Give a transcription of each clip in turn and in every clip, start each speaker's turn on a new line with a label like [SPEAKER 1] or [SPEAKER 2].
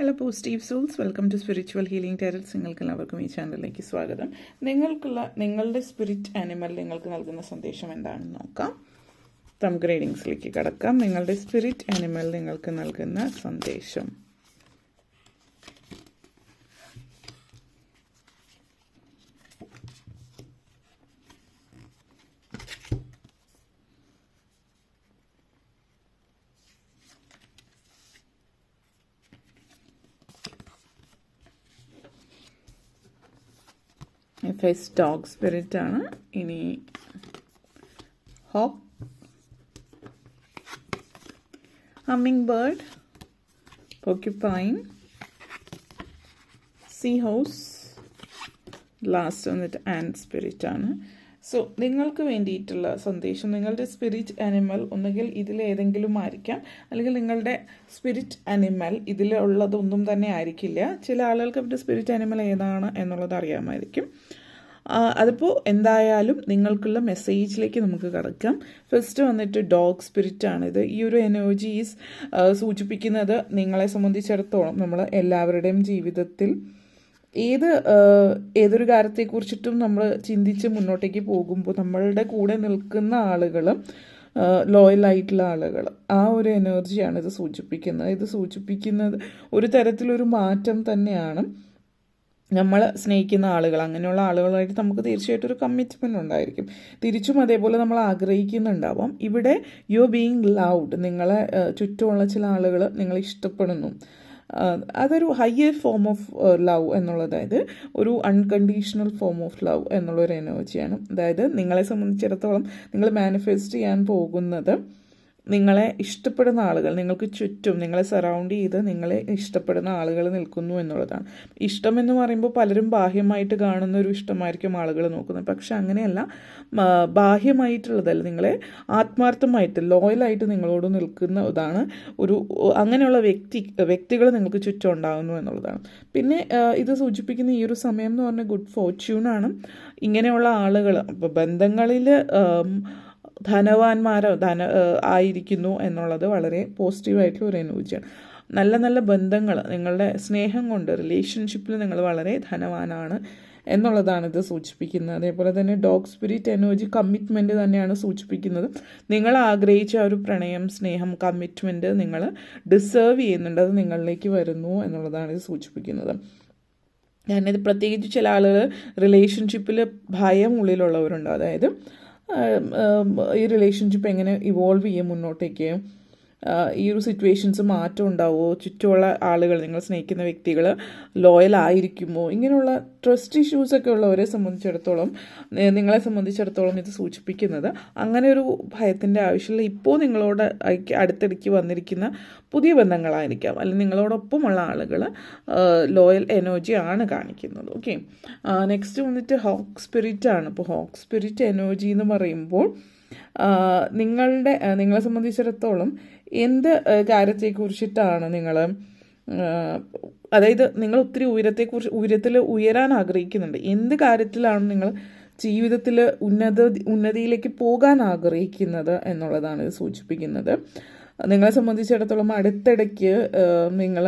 [SPEAKER 1] Hello positive souls welcome to spiritual healing tarots നിങ്ങൾക്ക് എല്ലാവർക്കും ഈ ചാനലിലേക്ക് സ്വാഗതം. നിങ്ങൾക്കുള്ള നിങ്ങളുടെ സ്പിരിറ്റ് ആനിമൽ നിങ്ങൾക്ക് നൽകുന്ന സന്ദേശം എന്താണെന്ന് നോക്കാം. തം ഗ്രേഡിങ്സിലേക്ക് കടക്കാം. നിങ്ങളുടെ സ്പിരിറ്റ് ആനിമൽ നിങ്ങൾക്ക് നൽകുന്ന സന്ദേശം. ഫസ്റ്റ് ഡോഗ് സ്പിരിറ്റ് ആണ് ഇനി hawk humming bird porcupine sea horse last വന്നിട്ട് ആൻഡ് സ്പിരിറ്റ് ആണ് സോ നിങ്ങൾക്ക് വേണ്ടിയിട്ടുള്ള സന്ദേശം നിങ്ങളുടെ സ്പിരിറ്റ് അനിമൽ ഒന്നുകിൽ ഇതിലേതെങ്കിലും ആയിരിക്കാം. അല്ലെങ്കിൽ നിങ്ങളുടെ സ്പിരിറ്റ് അനിമൽ ഇതിലുള്ളതൊന്നും തന്നെ ആയിരിക്കില്ല. ചില ആളുകൾക്ക് അവരുടെ സ്പിരിറ്റ് അനിമൽ ഏതാണ് എന്നുള്ളത് അറിയാമായിരിക്കും. അതിപ്പോൾ എന്തായാലും നിങ്ങൾക്കുള്ള മെസ്സേജിലേക്ക് നമുക്ക് കടക്കാം. ഫസ്റ്റ് വന്നിട്ട് ഡോഗ് സ്പിരിറ്റ് ആണിത്. ഈ ഒരു എനർജീസ് സൂചിപ്പിക്കുന്നത് നിങ്ങളെ സംബന്ധിച്ചിടത്തോളം നമ്മൾ എല്ലാവരുടെയും ജീവിതത്തിൽ ഏത് ഏതൊരു കാര്യത്തെക്കുറിച്ചിട്ടും നമ്മൾ ചിന്തിച്ച് മുന്നോട്ടേക്ക് പോകുമ്പോൾ നമ്മളുടെ കൂടെ നിൽക്കുന്ന ആളുകൾ ലോയലായിട്ടുള്ള ആളുകൾ ആ ഒരു എനർജിയാണ് ഇത് സൂചിപ്പിക്കുന്നത്. ഇത് സൂചിപ്പിക്കുന്നത് ഒരു തരത്തിലൊരു മാറ്റം തന്നെയാണ് നമ്മൾ സ്നേഹിക്കുന്ന ആളുകൾ. അങ്ങനെയുള്ള ആളുകളായിട്ട് നമുക്ക് തീർച്ചയായിട്ടും ഒരു കമ്മിറ്റ്മെന്റ് ഉണ്ടായിരിക്കും. തിരിച്ചും അതേപോലെ നമ്മൾ ആഗ്രഹിക്കുന്നുണ്ടാവാം. ഇവിടെ യു ബീങ് ലൗഡ് നിങ്ങളെ ചുറ്റുമുള്ള ചില ആളുകൾ നിങ്ങളെ ഇഷ്ടപ്പെടുന്നു. അതൊരു ഹയർ ഫോം ഓഫ് ലവ് എന്നുള്ളത്. അതായത് ഒരു അൺകണ്ടീഷണൽ ഫോം ഓഫ് ലവ് എന്നുള്ളൊരു എനർജിയാണ് അതായത് നിങ്ങളെ സംബന്ധിച്ചിടത്തോളം നിങ്ങൾ മാനിഫെസ്റ്റ് ചെയ്യാൻ പോകുന്നത് നിങ്ങളെ ഇഷ്ടപ്പെടുന്ന ആളുകൾ നിങ്ങൾക്ക് ചുറ്റും നിങ്ങളെ സറൗണ്ട് ചെയ്ത് നിങ്ങളെ ഇഷ്ടപ്പെടുന്ന ആളുകൾ നിൽക്കുന്നു എന്നുള്ളതാണ്. ഇഷ്ടം എന്ന് പറയുമ്പോൾ പലരും ബാഹ്യമായിട്ട് കാണുന്ന ഒരു ഇഷ്ടമായിരിക്കും ആളുകൾ നോക്കുന്നത്. പക്ഷെ അങ്ങനെയല്ല. ബാഹ്യമായിട്ടുള്ളതല്ല. നിങ്ങളെ ആത്മാർത്ഥമായിട്ട് ലോയലായിട്ട് നിങ്ങളോട് നിൽക്കുന്ന ഇതാണ് ഒരു അങ്ങനെയുള്ള വ്യക്തി വ്യക്തികൾ നിങ്ങൾക്ക് ചുറ്റും ഉണ്ടാകുന്നു എന്നുള്ളതാണ്. പിന്നെ ഇത് സൂചിപ്പിക്കുന്ന ഈ ഒരു സമയം എന്ന് പറഞ്ഞാൽ ഗുഡ് ഫോർച്യൂൺ ആണ്. ഇങ്ങനെയുള്ള ആളുകൾ ബന്ധങ്ങളിൽ ധനവാന്മാരോ ധന ആയിരിക്കുന്നു എന്നുള്ളത് വളരെ പോസിറ്റീവായിട്ടുള്ള ഒരു എനർജിയാണ് നല്ല നല്ല ബന്ധങ്ങൾ നിങ്ങളുടെ സ്നേഹം കൊണ്ട് റിലേഷൻഷിപ്പിൽ നിങ്ങൾ വളരെ ധനവാനാണ് എന്നുള്ളതാണ് ഇത് സൂചിപ്പിക്കുന്നത്. അതേപോലെ തന്നെ ഡോഗ് സ്പിരിറ്റ് എനർജി കമ്മിറ്റ്മെന്റ് തന്നെയാണ് സൂചിപ്പിക്കുന്നത്. നിങ്ങൾ ആഗ്രഹിച്ച ഒരു പ്രണയം സ്നേഹം കമ്മിറ്റ്മെന്റ് നിങ്ങൾ ഡിസേർവ് ചെയ്യുന്നുണ്ട് അത് നിങ്ങളിലേക്ക് വരുന്നു എന്നുള്ളതാണ് ഇത് സൂചിപ്പിക്കുന്നത്. ഞാനിത് പ്രത്യേകിച്ച് ചില ആളുകൾ റിലേഷൻഷിപ്പിൽ ഭയം ഉള്ളിലുള്ളവരുണ്ട്. അതായത് ഈ റിലേഷൻഷിപ്പ് എങ്ങനെ ഇവോൾവ് ചെയ്യും മുന്നോട്ടേക്ക്? ഈ ഒരു സിറ്റുവേഷൻസ് മാറ്റം ഉണ്ടാവുമോ ചുറ്റുമുള്ള ആളുകൾ നിങ്ങൾ സ്നേഹിക്കുന്ന വ്യക്തികൾ ലോയൽ ആയിരിക്കുമോ? ഇങ്ങനെയുള്ള ട്രസ്റ്റ് ഇഷ്യൂസൊക്കെ ഉള്ളവരെ സംബന്ധിച്ചിടത്തോളം നിങ്ങളെ സംബന്ധിച്ചിടത്തോളം ഇത് സൂചിപ്പിക്കുന്നത് അങ്ങനെ ഒരു ഭയത്തിന്റെ ആവശ്യമില്ല. ഇപ്പോൾ നിങ്ങളോട് അടുത്തിടയ്ക്ക് വന്നിരിക്കുന്ന പുതിയ ബന്ധങ്ങളായിരിക്കാം. അല്ലെങ്കിൽ നിങ്ങളോടൊപ്പമുള്ള ആളുകൾ ലോയൽ എനർജി ആണ് കാണിക്കുന്നത്. ഓക്കെ നെക്സ്റ്റ് വന്നിട്ട് ഹോക്ക് സ്പിരിറ്റ് ആണ്. ഇപ്പോൾ ഹോക്ക് സ്പിരിറ്റ് എനർജി എന്ന് പറയുമ്പോൾ നിങ്ങളുടെ നിങ്ങളെ സംബന്ധിച്ചിടത്തോളം എന്ത് കാര്യത്തെക്കുറിച്ചിട്ടാണ് നിങ്ങൾ അതായത് നിങ്ങൾ ഒത്തിരി ഉയരത്തെക്കുറിച്ച് ഉയരത്തിൽ ഉയരാൻ ആഗ്രഹിക്കുന്നുണ്ട്. എന്ത് കാര്യത്തിലാണ് നിങ്ങൾ ജീവിതത്തിൽ ഉന്നത ഉന്നതിയിലേക്ക് പോകാൻ ആഗ്രഹിക്കുന്നത് എന്നുള്ളതാണ് ഇത് സൂചിപ്പിക്കുന്നത്. നിങ്ങളെ സംബന്ധിച്ചിടത്തോളം അടുത്തിടയ്ക്ക് നിങ്ങൾ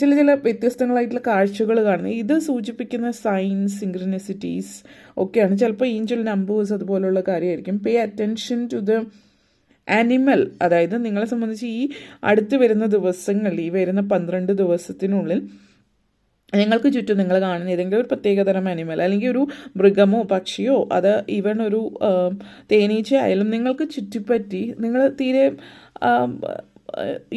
[SPEAKER 1] ചില ചില വ്യത്യസ്തങ്ങളായിട്ടുള്ള കാഴ്ചകൾ കാണുന്നത് ഇത് സൂചിപ്പിക്കുന്ന സൈൻസ് സിംഗ്രനസിറ്റീസ് ഒക്കെയാണ്. ചിലപ്പോൾ ഏഞ്ചൽ നമ്പേഴ്സ് അതുപോലുള്ള കാര്യമായിരിക്കും. Pay attention to the animal അതായത് നിങ്ങളെ സംബന്ധിച്ച് ഈ അടുത്ത് വരുന്ന ദിവസങ്ങൾ ഈ വരുന്ന പന്ത്രണ്ട് ദിവസത്തിനുള്ളിൽ നിങ്ങൾക്ക് ചുറ്റും നിങ്ങൾ കാണുന്ന ഏതെങ്കിലും ഒരു പ്രത്യേകതരം അനിമൽ അല്ലെങ്കിൽ ഒരു മൃഗമോ പക്ഷിയോ അത് ഈവൺ ഒരു തേനീച്ച ആയാലും നിങ്ങൾക്ക് ചുറ്റിപ്പറ്റി നിങ്ങൾ തീരെ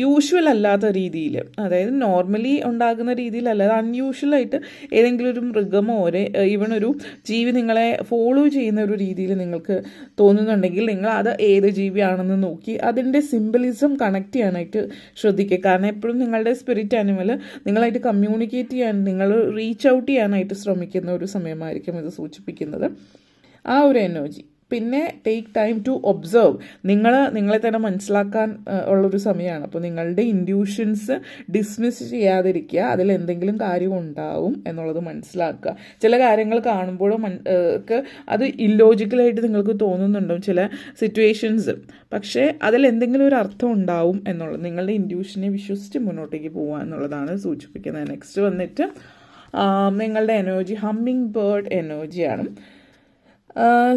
[SPEAKER 1] യൂഷ്വൽ അല്ലാത്ത രീതിയിൽ അതായത് നോർമലി ഉണ്ടാകുന്ന രീതിയിലല്ല അത് അൺയൂഷ്വലായിട്ട് ഏതെങ്കിലും ഒരു മൃഗമോ ഒരു ഈവൺ ഒരു ജീവി നിങ്ങളെ ഫോളോ ചെയ്യുന്ന ഒരു രീതിയിൽ നിങ്ങൾക്ക് തോന്നുന്നുണ്ടെങ്കിൽ നിങ്ങൾ അത് ഏത് ജീവിയാണെന്ന് നോക്കി അതിന്റെ സിമ്പിളിസം കണക്ട് ചെയ്യാനായിട്ട് ശ്രദ്ധിക്കുക. കാരണം എപ്പോഴും നിങ്ങളുടെ സ്പിരിറ്റ് ആനിമൽ നിങ്ങളായിട്ട് കമ്മ്യൂണിക്കേറ്റ് ചെയ്യാൻ നിങ്ങൾ റീച്ച് ഔട്ട് ചെയ്യാനായിട്ട് ശ്രമിക്കുന്ന ഒരു സമയമായിരിക്കും ഇത് സൂചിപ്പിക്കുന്നത്. ആ ഒരു എനർജി പിന്നെ ടേക്ക് ടൈം ടു ഒബ്സർവ് നിങ്ങൾ നിങ്ങളെ തന്നെ മനസ്സിലാക്കാൻ ഉള്ളൊരു സമയമാണ് അപ്പോൾ നിങ്ങളുടെ ഇൻഡ്യൂഷൻസ് ഡിസ്മിസ് ചെയ്യാതിരിക്കുക. അതിൽ എന്തെങ്കിലും കാര്യം ഉണ്ടാവും എന്നുള്ളത് മനസ്സിലാക്കുക. ചില കാര്യങ്ങൾ കാണുമ്പോഴും ഒക്കെ അത് ഇല്ലോജിക്കലായിട്ട് നിങ്ങൾക്ക് തോന്നുന്നുണ്ടാവും ചില സിറ്റുവേഷൻസ് പക്ഷേ അതിൽ എന്തെങ്കിലും ഒരു അർത്ഥം ഉണ്ടാവും എന്നുള്ളത് നിങ്ങളുടെ ഇൻഡ്യൂഷനെ വിശ്വസിച്ച് മുന്നോട്ടേക്ക് പോകുക എന്നുള്ളതാണ് സൂചിപ്പിക്കുന്നത്. നെക്സ്റ്റ് വന്നിട്ട് നിങ്ങളുടെ എനർജി ഹമ്മിങ് ബേർഡ് എനർജിയാണ്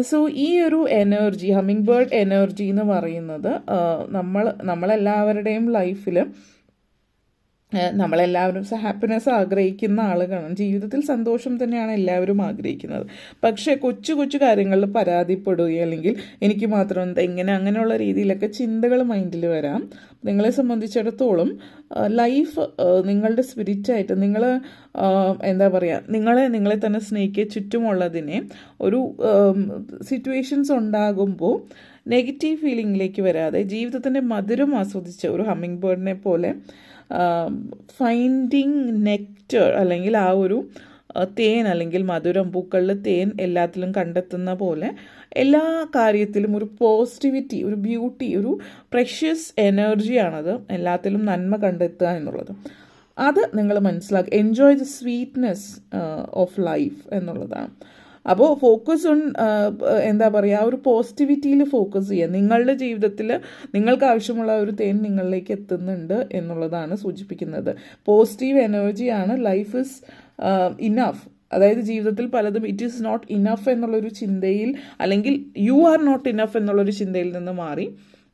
[SPEAKER 1] സോ ഈ ഒരു എനർജി ഹമ്മിങ് ബേർഡ് എനർജി എന്ന് പറയുന്നത് നമ്മൾ നമ്മളെല്ലാവരുടെയും ലൈഫിൽ നമ്മളെല്ലാവരും ഹാപ്പിനെസ് ആഗ്രഹിക്കുന്ന ആളുകളാണ്. ജീവിതത്തിൽ സന്തോഷം തന്നെയാണ് എല്ലാവരും ആഗ്രഹിക്കുന്നത്. പക്ഷേ കൊച്ചു കൊച്ചു കാര്യങ്ങളിൽ പരാതിപ്പെടുകയോ അല്ലെങ്കിൽ എനിക്ക് മാത്രം എന്താ ഇങ്ങനെ അങ്ങനെയുള്ള രീതിയിലൊക്കെ ചിന്തകൾ മൈൻഡിൽ വരാം. നിങ്ങളെ സംബന്ധിച്ചിടത്തോളം ലൈഫ് നിങ്ങളുടെ സ്പിരിറ്റായിട്ട് നിങ്ങൾ എന്താ പറയുക നിങ്ങളെ നിങ്ങളെ തന്നെ സ്നേഹിക്കുക ചുറ്റുമുള്ളതിനെ ഒരു സിറ്റുവേഷൻസ് ഉണ്ടാകുമ്പോൾ നെഗറ്റീവ് ഫീലിങ്ങിലേക്ക് വരാതെ ജീവിതത്തിന്റെ മധുരം ആസ്വദിച്ച ഒരു ഹമ്മിങ് ബേർഡിനെ പോലെ ഫൈൻഡിങ് നെക്റ്റർ അല്ലെങ്കിൽ ആ ഒരു തേൻ അല്ലെങ്കിൽ മധുരം പൂക്കളിൽ തേൻ എല്ലാത്തിലും കണ്ടെത്തുന്ന പോലെ എല്ലാ കാര്യത്തിലും ഒരു പോസിറ്റിവിറ്റി ഒരു ബ്യൂട്ടി ഒരു പ്രഷ്യസ് എനർജിയാണത് എല്ലാത്തിലും നന്മ കണ്ടെത്തുക എന്നുള്ളത്. അത് നിങ്ങൾ മനസ്സിലാക്കുക enjoy the sweetness of life എന്നുള്ളതാണ്. അപ്പോൾ ഫോക്കസ് ഓൺ എന്താ പറയുക ആ ഒരു പോസിറ്റിവിറ്റിയിൽ ഫോക്കസ് ചെയ്യുക. നിങ്ങളുടെ ജീവിതത്തിൽ നിങ്ങൾക്ക് ആവശ്യമുള്ള ഒരു തേൻ നിങ്ങളിലേക്ക് എത്തുന്നുണ്ട് എന്നുള്ളതാണ് സൂചിപ്പിക്കുന്നത്. പോസിറ്റീവ് എനർജിയാണ് ലൈഫ് ഇസ് ഇനഫ് അതായത് ജീവിതത്തിൽ പലതും ഇറ്റ് ഈസ് നോട്ട് ഇനഫ് എന്നുള്ളൊരു ചിന്തയിൽ അല്ലെങ്കിൽ യു ആർ നോട്ട് ഇനഫ് എന്നുള്ളൊരു ചിന്തയിൽ നിന്ന് മാറി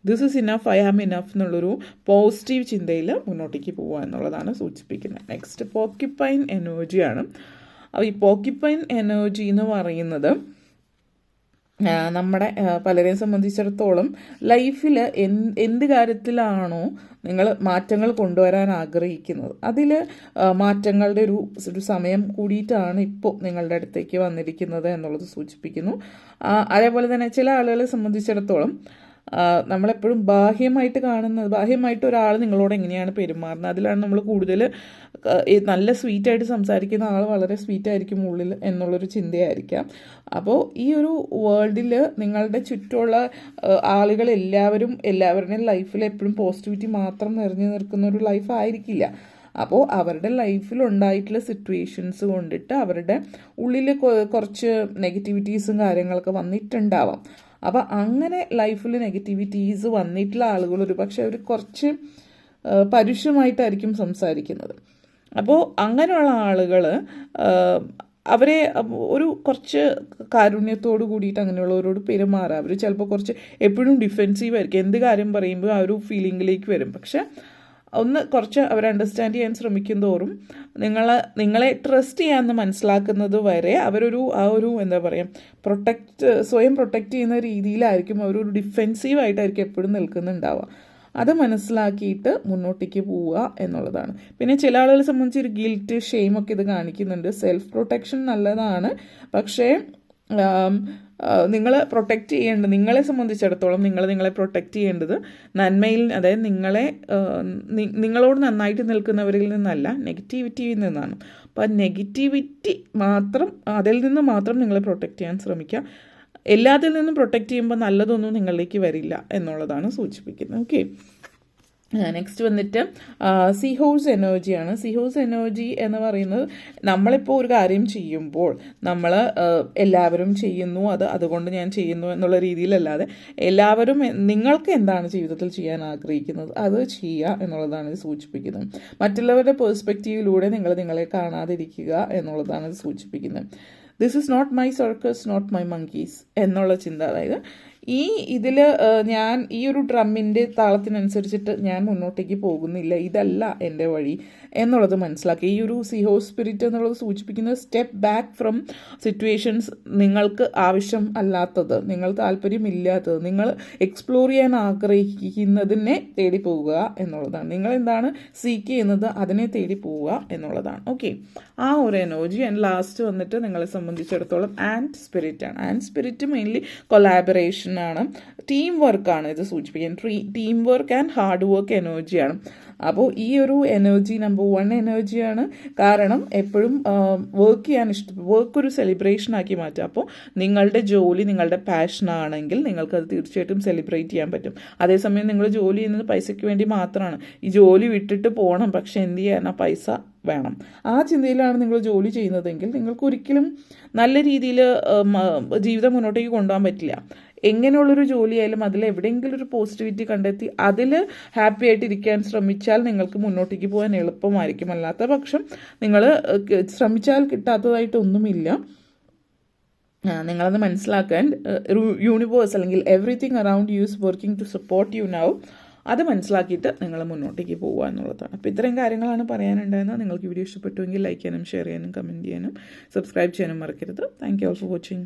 [SPEAKER 1] this is enough I am enough എന്നുള്ളൊരു പോസിറ്റീവ് ചിന്തയിൽ മുന്നോട്ടേക്ക് പോവുക എന്നുള്ളതാണ് സൂചിപ്പിക്കുന്നത്. നെക്സ്റ്റ് പോക്കിപ്പൈൻ എനർജിയാണ് അപ്പോൾ ഈ പോക്കിപ്പൈൻ എനർജി എന്ന് പറയുന്നത് നമ്മുടെ പലരെയും സംബന്ധിച്ചിടത്തോളം ലൈഫിൽ എന്ത് കാര്യത്തിലാണോ നിങ്ങൾ മാറ്റങ്ങൾ കൊണ്ടുവരാൻ ആഗ്രഹിക്കുന്നത്. അതിൽ മാറ്റങ്ങളുടെ ഒരു ഒരു സമയം കൂടിയിട്ടാണ് ഇപ്പോൾ നിങ്ങളുടെ അടുത്തേക്ക് വന്നിരിക്കുന്നത് എന്നുള്ളത് സൂചിപ്പിക്കുന്നു. അതേപോലെ തന്നെ ചില ആളുകളെ സംബന്ധിച്ചിടത്തോളം നമ്മളെപ്പോഴും ബാഹ്യമായിട്ട് കാണുന്നത് ബാഹ്യമായിട്ട് ഒരാൾ നിങ്ങളോട് എങ്ങനെയാണ് പെരുമാറുന്നത്? അതിലാണ് നമ്മൾ കൂടുതൽ നല്ല സ്വീറ്റായിട്ട് സംസാരിക്കുന്ന ആൾ വളരെ സ്വീറ്റ് ആയിരിക്കും ഉള്ളിൽ എന്നുള്ളൊരു ചിന്തയായിരിക്കാം. അപ്പോൾ ഈ ഒരു വേൾഡിൽ നിങ്ങളുടെ ചുറ്റുമുള്ള ആളുകൾ എല്ലാവരും എല്ലാവരുടെയും ലൈഫിൽ എപ്പോഴും പോസിറ്റിവിറ്റി മാത്രം നിറഞ്ഞു നിൽക്കുന്ന ഒരു ലൈഫ് ആയിരിക്കില്ല. അപ്പോൾ അവരുടെ ലൈഫിൽ ഉണ്ടായിട്ടുള്ള സിറ്റുവേഷൻസ് കൊണ്ടിട്ട് അവരുടെ ഉള്ളിൽ കുറച്ച് നെഗറ്റിവിറ്റീസും കാര്യങ്ങളൊക്കെ വന്നിട്ടുണ്ടാവാം. അപ്പോൾ അങ്ങനെ ലൈഫിൽ നെഗറ്റിവിറ്റീസ് വന്നിട്ടുള്ള ആളുകൾ ഒരു പക്ഷേ അവർ കുറച്ച് പരുഷമായിട്ടായിരിക്കും സംസാരിക്കുന്നത്. അപ്പോൾ അങ്ങനെയുള്ള ആളുകൾ അവരെ ഒരു കുറച്ച് കാരുണ്യത്തോട് കൂടിയിട്ട് അങ്ങനെയുള്ളവരോട് പെരുമാറുക അവർ ചിലപ്പോൾ കുറച്ച് എപ്പോഴും ഡിഫെൻസീവ് ആയിരിക്കും. എന്ത് കാര്യം പറയുമ്പോൾ ആ ഒരു ഫീലിംഗിലേക്ക് വരും. പക്ഷെ ഒന്ന് കുറച്ച് അവർ അണ്ടർസ്റ്റാൻഡ് ചെയ്യാൻ ശ്രമിക്കും തോറും നിങ്ങൾ നിങ്ങളെ ട്രസ്റ്റ് ചെയ്യാമെന്ന് മനസ്സിലാക്കുന്നത് വരെ അവരൊരു ആ ഒരു എന്താ പറയുക പ്രൊട്ടക്റ്റ് സ്വയം പ്രൊട്ടക്റ്റ് ചെയ്യുന്ന രീതിയിലായിരിക്കും അവരൊരു ഡിഫെൻസീവ് ആയിട്ടായിരിക്കും എപ്പോഴും നിൽക്കുന്നുണ്ടാവുക. അത് മനസ്സിലാക്കിയിട്ട് മുന്നോട്ടേക്ക് പോവുക എന്നുള്ളതാണ്. പിന്നെ ചില ആളുകളെ സംബന്ധിച്ച് ഒരു ഗിൽറ്റ് ഷെയിം ഒക്കെ ഇത് കാണിക്കുന്നുണ്ട്. സെൽഫ് പ്രൊട്ടക്ഷൻ നല്ലതാണ്. പക്ഷേ നിങ്ങൾ പ്രൊട്ടക്റ്റ് ചെയ്യേണ്ടത് നിങ്ങളെ സംബന്ധിച്ചിടത്തോളം നിങ്ങൾ നിങ്ങളെ പ്രൊട്ടക്റ്റ് ചെയ്യേണ്ടത് നന്മയിൽ അതായത് നിങ്ങളെ നിങ്ങളോട് നന്നായിട്ട് നിൽക്കുന്നവരിൽ നിന്നല്ല നെഗറ്റിവിറ്റിയിൽ നിന്നാണ്. അപ്പോൾ ആ നെഗറ്റിവിറ്റി മാത്രം അതിൽ നിന്ന് മാത്രം നിങ്ങളെ പ്രൊട്ടക്റ്റ് ചെയ്യാൻ ശ്രമിക്കുക. എല്ലാത്തിൽ നിന്നും പ്രൊട്ടക്റ്റ് ചെയ്യുമ്പോൾ നല്ലതൊന്നും നിങ്ങളിലേക്ക് വരില്ല എന്നുള്ളതാണ് സൂചിപ്പിക്കുന്നത്. ഓക്കെ നെക്സ്റ്റ് വന്നിട്ട് സിഹോസ് എനർജിയാണ് സിഹോസ് എനർജി എന്ന് പറയുന്നത് നമ്മളിപ്പോൾ ഒരു കാര്യം ചെയ്യുമ്പോൾ നമ്മൾ എല്ലാവരും ചെയ്യുന്നു അത് അതുകൊണ്ട് ഞാൻ ചെയ്യുന്നു എന്നുള്ള രീതിയിലല്ലാതെ എല്ലാവരും നിങ്ങൾക്ക് എന്താണ് ജീവിതത്തിൽ ചെയ്യാൻ ആഗ്രഹിക്കുന്നത് അത് ചെയ്യുക എന്നുള്ളതാണ് ഇത് സൂചിപ്പിക്കുന്നത്. മറ്റുള്ളവരുടെ പേഴ്സ്പെക്റ്റീവിലൂടെ നിങ്ങൾ നിങ്ങളെ കാണാതിരിക്കുക എന്നുള്ളതാണ് ഇത് സൂചിപ്പിക്കുന്നത്. This is not my circus not my monkeys എന്നുള്ള ചിന്ത. അതായത് ഈ ഇതിൽ ഞാൻ ഈ ഒരു ഡ്രമ്മിന്റെ താളത്തിനനുസരിച്ചിട്ട് ഞാൻ മുന്നോട്ടേക്ക് പോകുന്നില്ല. ഇതല്ല എന്റെ വഴി എന്നുള്ളത് മനസ്സിലാക്കി. ഈ ഒരു സിഹോ സ്പിരിറ്റ് എന്നുള്ളത് സൂചിപ്പിക്കുന്നത് സ്റ്റെപ്പ് ബാക്ക് ഫ്രം സിറ്റുവേഷൻസ് നിങ്ങൾക്ക് ആവശ്യം അല്ലാത്തത് നിങ്ങൾ താല്പര്യമില്ലാത്തത് നിങ്ങൾ എക്സ്പ്ലോർ ചെയ്യാൻ ആഗ്രഹിക്കുന്നതിനെ തേടി പോവുക എന്നുള്ളതാണ്. നിങ്ങൾ എന്താണ് സീക്ക് ചെയ്യുന്നത് അതിനെ തേടി പോവുക എന്നുള്ളതാണ്. ഓക്കെ ആ ഒരു എനർജി ആൻഡ് ലാസ്റ്റ് വന്നിട്ട് നിങ്ങളെ സംബന്ധിച്ചിടത്തോളം ആൻഡ് സ്പിരിറ്റ് ആണ്. ആൻഡ് സ്പിരിറ്റ് മെയിൻലി കൊലാബറേഷൻ ആണ് ടീം വർക്കാണ് ഇത് സൂചിപ്പിക്കുന്നത്. Tree team work and hard work എനർജിയാണ് അപ്പോൾ ഈ ഒരു എനർജി നമ്പർ വൺ എനർജിയാണ് കാരണം എപ്പോഴും വർക്ക് ചെയ്യാൻ ഇഷ്ടം വർക്ക് ഒരു സെലിബ്രേഷൻ ആക്കി മാറ്റുക. അപ്പോൾ നിങ്ങളുടെ ജോലി നിങ്ങളുടെ പാഷൻ ആണെങ്കിൽ നിങ്ങൾക്കത് തീർച്ചയായിട്ടും സെലിബ്രേറ്റ് ചെയ്യാൻ പറ്റും. അതേസമയം നിങ്ങൾ ജോലി ചെയ്യുന്നത് പൈസയ്ക്ക് വേണ്ടി മാത്രമാണ്. ഈ ജോലി വിട്ടിട്ട് പോകണം പക്ഷെ എന്ത് ചെയ്യാൻ പൈസ വേണം. ആ ചിന്തയിലാണ് നിങ്ങൾ ജോലി ചെയ്യുന്നതെങ്കിൽ നിങ്ങൾക്ക് ഒരിക്കലും നല്ല രീതിയിൽ ജീവിതം മുന്നോട്ടേക്ക് കൊണ്ടുപോകാൻ പറ്റില്ല. എങ്ങനെയുള്ളൊരു ജോലിയായാലും അതിൽ എവിടെയെങ്കിലും ഒരു പോസിറ്റിവിറ്റി കണ്ടെത്തി അതിൽ ഹാപ്പി ആയിട്ട് ഇരിക്കാൻ ശ്രമിച്ചാൽ നിങ്ങൾക്ക് മുന്നോട്ടേക്ക് പോകാൻ എളുപ്പമായിരിക്കും. അല്ലാത്ത പക്ഷം നിങ്ങൾ ശ്രമിച്ചാൽ കിട്ടാത്തതായിട്ടൊന്നുമില്ല. നിങ്ങളത് മനസ്സിലാക്കാൻ യൂണിവേഴ്സ് അല്ലെങ്കിൽ everything around you is working to support you now അത് മനസ്സിലാക്കിയിട്ട് നിങ്ങൾ മുന്നോട്ടേക്ക് പോകുക എന്നുള്ളതാണ്. അപ്പോൾ ഇത്രയും കാര്യങ്ങളാണ് പറയാനുണ്ടായിരുന്നത്. നിങ്ങൾക്ക് വീഡിയോ ഇഷ്ടപ്പെട്ടുവെങ്കിൽ ലൈക്ക് ചെയ്യാനും ഷെയർ ചെയ്യാനും കമന്റ് ചെയ്യാനും സബ്സ്ക്രൈബ് ചെയ്യാനും മറക്കരുത്. Thank you all for watching